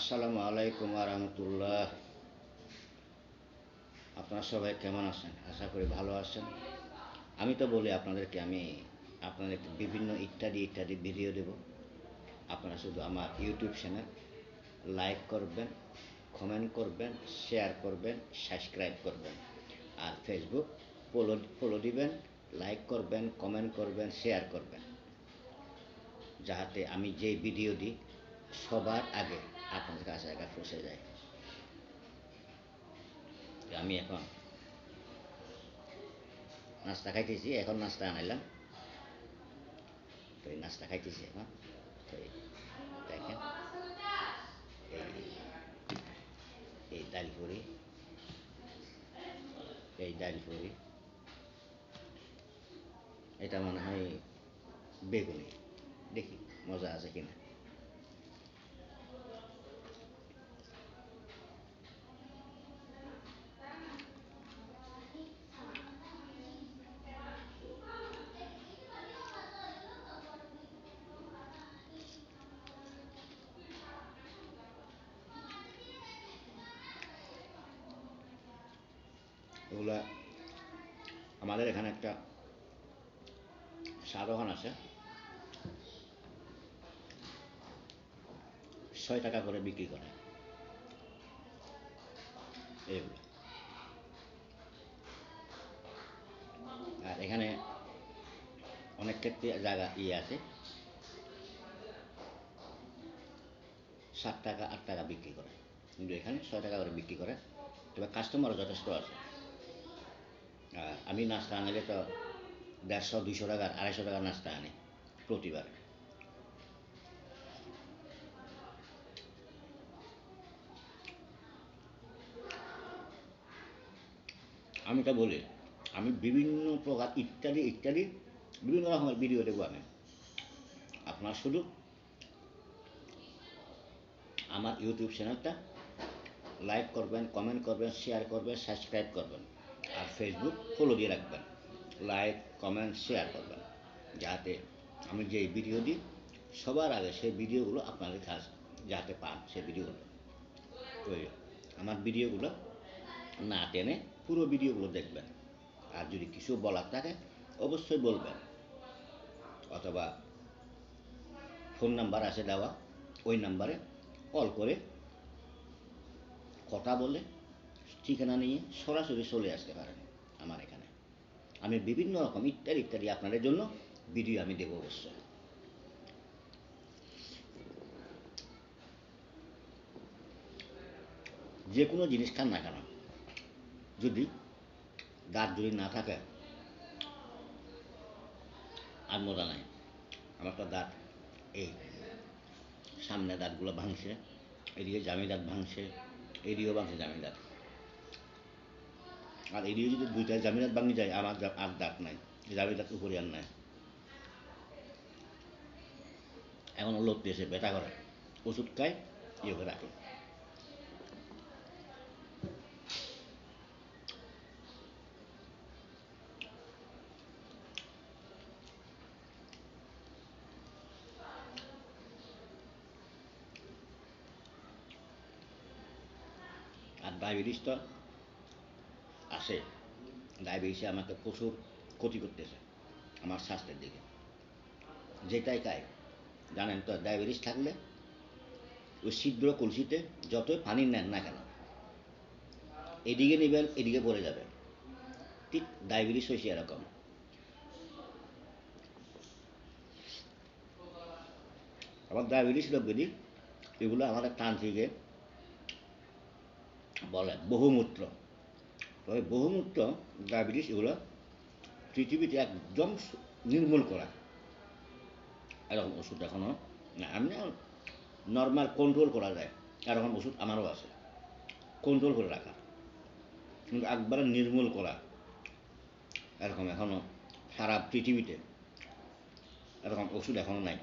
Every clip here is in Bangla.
আসসালামু আলাইকুম আপনারা সবাই কেমন আছেন? আশা করি ভালো আছেন। আমি তো বলি আপনাদেরকে, আমি আপনাদেরকে বিভিন্ন ইত্যাদি ইত্যাদি ভিডিও দেব। আপনারা শুধু আমার ইউটিউব চ্যানেল লাইক করবেন কমেন্ট করবেন শেয়ার করবেন সাবস্ক্রাইব করবেন। আর ফেসবুক ফলো ফলো দিবেন লাইক করবেন কমেন্ট করবেন শেয়ার করবেন। যাহাতে আমি যে ভিডিও দিই সবার আগে। আপনাদের কাছে আগে পৌঁছে যায় আমি এখন নাস্তা খাইতেছি এখন নাস্তা আনাইলাম তো নাস্তা খাইতেছি এখন দেখেন এই- ডাল পুরি এই ডাল পুরি এটা মনে হয় বেগুনি দেখি মজা আছে কিনা ওগুলা আমাদের এখানে একটা চা দোকান আছে। ছয় টাকা করে বিক্রি করে। আর এখানে অনেক ক্ষেত্রে জায়গা ইয়ে আছে। সাত টাকা, আট টাকা বিক্রি করে। কিন্তু এখানে ছয় টাকা করে বিক্রি করে। তবে কাস্টমারও যথেষ্ট আছে। আমি নাস্তা আনলে তো দেড়শো, দুইশো টাকার আড়াইশো টাকার নাস্তা আনি প্রতিবার। আমি তো বলি, আমি বিভিন্ন প্রকার ইত্যাদি ইত্যাদি বিভিন্ন রকমের ভিডিও দেবো আমি। আপনার শুধু আমার ইউটিউব চ্যানেলটা লাইক করবেন কমেন্ট করবেন শেয়ার করবেন সাবস্ক্রাইব করবেন। আর ফেসবুক ফলো দিয়ে রাখবেন। লাইক কমেন্ট শেয়ার করবেন। যাতে আমি যে ভিডিও দিই, সবার আগে সেই ভিডিওগুলো আপনাদের কাছে যাতে পান সেই ভিডিওগুলো আমার ভিডিওগুলো না টেনে পুরো ভিডিওগুলো দেখবেন। আর যদি কিছু বলার থাকে, অবশ্যই বলবেন। অথবা ফোন নাম্বার আছে দেওয়া, ওই নাম্বারে কল করে কথা বলে ঠিকানা নিয়ে সরাসরি চলে আসতে পারেন আমার এখানে। আমি বিভিন্ন রকম ইত্যাদি ইত্যাদি আপনাদের জন্য ভিডিও আমি দেবো অবশ্যই। যে কোনো জিনিস খান না কেন যদি দাঁত যদি না থাকে, আর মজা নাই, আমার তো দাঁত এই সামনে দাঁতগুলো ভাঙছে, এদিকে জামি দাঁত ভাঙছে, এদিকেও ভাঙছে জামি দাঁত। আর এদিকে যদি দুইটা জামি দাঁত ভাঙে যায়, আমার দা- আর দাঁত নাই। জামি দাঁত উপরে আর নাই। এখন লোক দিয়েছে ব্যথা করে। ওষুধ খায় ইয়ে করে রাখে। আর ডায়াবেটিস তো আছে। ডায়াবেটিসে আমাকে প্রচুর ক্ষতি করতেছে আমার স্বাস্থ্যের দিকে। যেটাই খাই, জানেন তো, ডায়াবেটিস থাকলে ওই ছিদ্র কলসিতে যতই পানি নেন না কেন, এদিকে নেবেন, এদিকে পড়ে যাবে। ঠিক ডায়াবেটিস হয়েছে এরকম। আবার ডায়াবেটিস রোগী এগুলো আমাদের তান্ত্রিকে বলে, বহুমূত্র। তবে বহুমূত্র ডায়াবেটিস এগুলো পৃথিবীতে একদম নির্মূল করা। এরকম ওষুধ এখনও না এমনি নর্মাল কন্ট্রোল করা যায়। এরকম ওষুধ আমারও আছে। কন্ট্রোল করে রাখা। কিন্তু একবারে নির্মূল করা। এরকম এখনও সারা পৃথিবীতে এরকম ওষুধ এখনও নাই।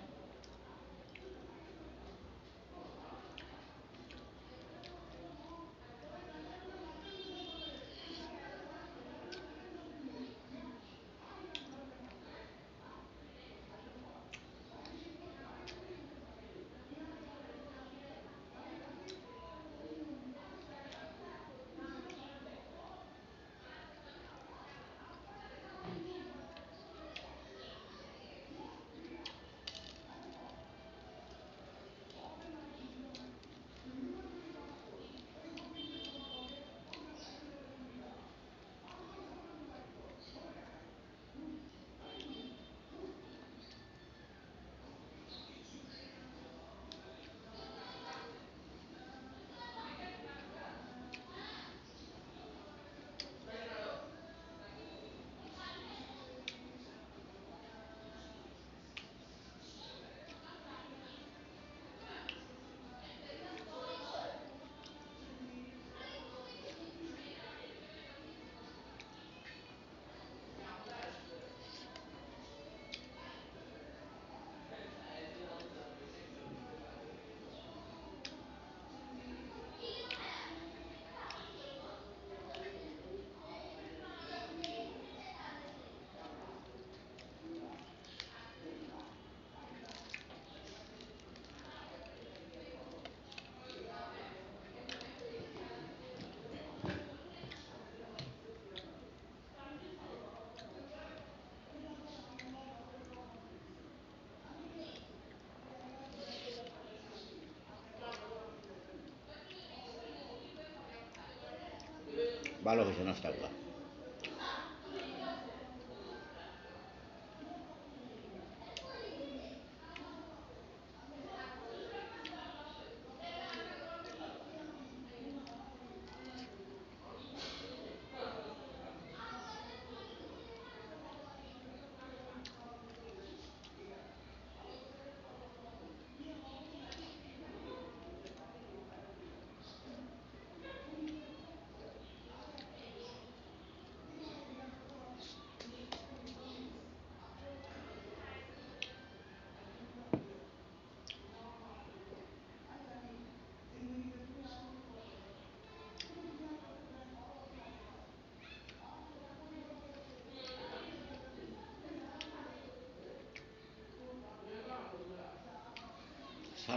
ভালো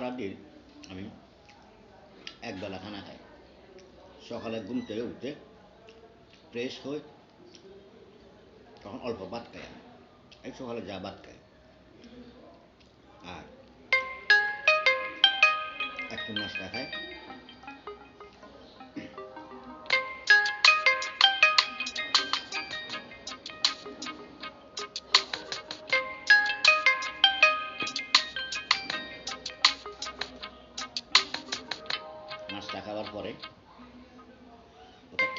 সারাদিন আমি একবেলা খানা খাই। সকালে ঘুম থেকে উঠে ফ্রেশ হয়ে তখন অল্প ভাত খাই আমি। এই সকালে যা ভাত খাই। আর একটু নাস্তা খাই।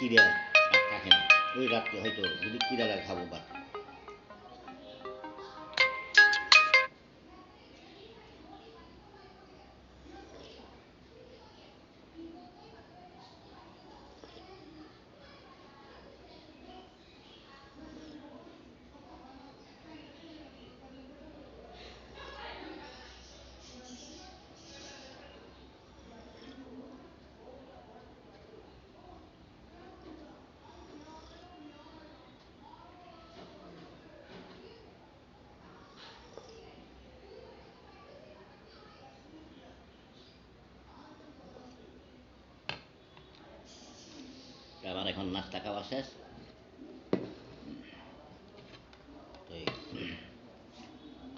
কিরা থাকে না ওই রাত্রে হয়তো যদি কিরালা খাব বা এখন নাস্তা খাওয়া শেষ। তো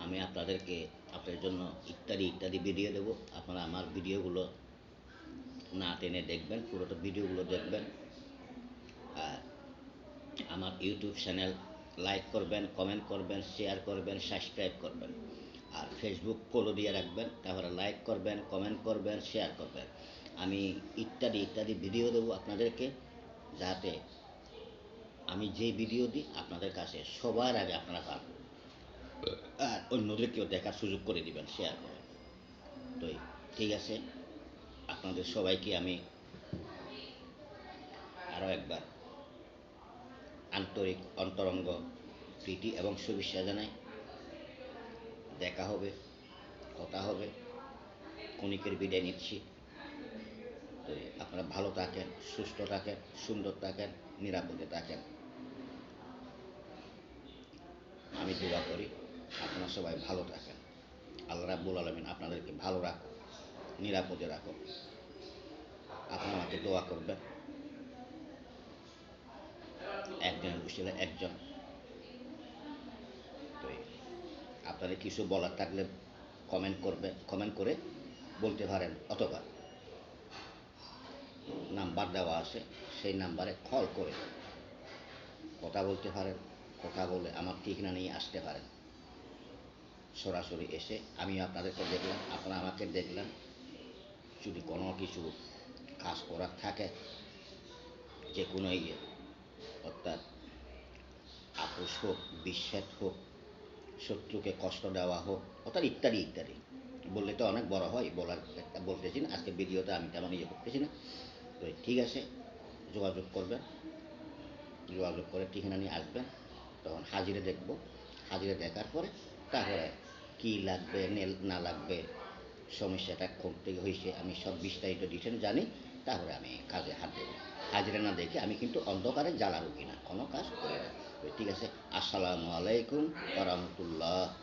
আমি আপনাদেরকে আপনাদের জন্য ইত্যাদি ইত্যাদি ভিডিও দেবো। আপনারা আমার ভিডিওগুলো না টেনে দেখবেন, পুরোটা ভিডিওগুলো দেখবেন। আর আমার ইউটিউব চ্যানেল লাইক করবেন কমেন্ট করবেন শেয়ার করবেন সাবস্ক্রাইব করবেন। আর ফেসবুক ফলো দিয়ে রাখবেন, তারপরে লাইক করবেন কমেন্ট করবেন শেয়ার করবেন। আমি ইত্যাদি ইত্যাদি ভিডিও দেবো আপনাদেরকে। যাতে আমি যে ভিডিও দিই আপনাদের কাছে, সবার আগে আপনারা পান। আর অন্যদেরকেও দেখার সুযোগ করে দিবেন শেয়ার করে তো ঠিক আছে? আপনাদের সবাইকে আমি আরও একবার আন্তরিক অন্তরঙ্গ প্রীতি এবং শুভেচ্ছা জানাই। দেখা হবে, কথা হবে, কণিকের বিদায় নিচ্ছি। তো আপনারা ভালো থাকেন, সুস্থ থাকেন, সুন্দর থাকেন, নিরাপদে থাকেন। আমি দোয়া করি আপনারা সবাই ভালো থাকেন। আল্লাহ রাব্বুল আলমিন আপনাদেরকে ভালো রাখো নিরাপদে রাখো আপনারা আমাকে দোয়া করবেন। একজনের উচিলে একজন। তো আপনাদের কিছু বলার থাকলে কমেন্ট করবে কমেন্ট করে বলতে পারেন অথবা নাম্বার দেওয়া আছে, সেই নাম্বারে কল করে কথা বলতে পারেন, কথা বলে আমার ঠিকানা নিয়ে আসতে পারেন। সরাসরি এসে আমি আপনাদেরকে দেখলাম, আপনারা আমাকে দেখলেন। যদি কোনো কিছু কাজ করার থাকে, যে কোনো ইয়ে অর্থাৎ আপোষ হোক বিচ্ছেদ হোক, শত্রুকে কষ্ট দেওয়া হোক, অর্থাৎ ইত্যাদি ইত্যাদি। বললে তো অনেক বড় হয়, বলার একটা বলতেছি না আজকে ভিডিওতে আমি তেমন ইয়ে করতেছি না। তো ঠিক আছে? যোগাযোগ করবেন। যোগাযোগ করে ঠিকানা নিয়ে আসবেন। তখন হাজিরে দেখব। হাজিরে দেখার পরে তারপরে কী লাগবে না লাগবে, সমস্যাটা কোন থেকে হয়েছে, আমি সব বিস্তারিত ডিটেল জানি। তারপরে আমি কাজে হাত দেবো। হাজিরা না দেখে আমি কিন্তু অন্ধকারে জ্বালা জ্বালাবো কিনা, কোনো কাজ করি না। ঠিক আছে? আসসালামু আলাইকুম রহমতুল্লাহ।